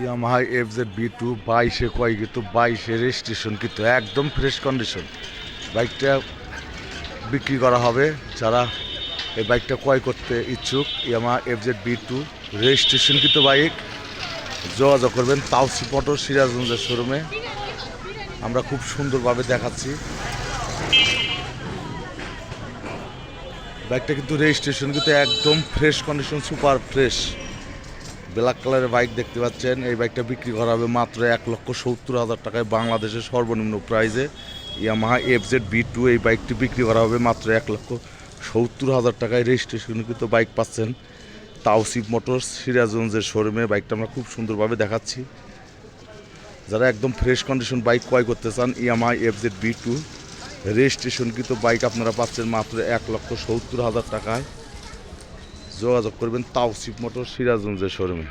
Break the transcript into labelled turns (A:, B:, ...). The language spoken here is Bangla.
A: Yamaha F Z V two বাইশে কয় কিন্তু বাইশে রেজিস্ট্রেশন কিন্তু একদম ফ্রেশ কন্ডিশন বাইকটা বিক্রি করা হবে, যারা এই বাইকটা ক্রয় করতে ইচ্ছুক Yamaha F Z V two registration কিন্তু বাইক যোগাযোগ করবেন তাওসি পটো সিরাজগঞ্জের শোরুমে আমরা খুব সুন্দরভাবে দেখাচ্ছি। বাইকটা কিন্তু রেজিস্ট্রেশন কিন্তু একদম fresh condition super fresh black কালারের বাইক দেখতে পাচ্ছেন। এই বাইকটা বিক্রি করা হবে মাত্র এক লক্ষ সত্তর হাজার টাকায় বাংলাদেশের সর্বনিম্ন প্রাইজে Yamaha F Z V two এই বাইকটি বিক্রি করা হবে মাত্র এক লক্ষ সত্তর হাজার টাকায়। রেজিস্ট্রেশন কিন্তু বাইক পাচ্ছেন তাওসিফ মোটরস, সিরাজগঞ্জের শোরুমে। বাইকটা আমরা খুব সুন্দরভাবে দেখাচ্ছি। যারা একদম ফ্রেশ কন্ডিশন বাইক ক্রয় করতে চান, Yamaha F Z V two. Registration কিন্তু বাইক আপনারা পাচ্ছেন মাত্র এক লক্ষ সত্তর হাজার টাকায়। যোগাযোগ করবেন তাওসিফ মোটর সিরাজগঞ্জের শোরুমে।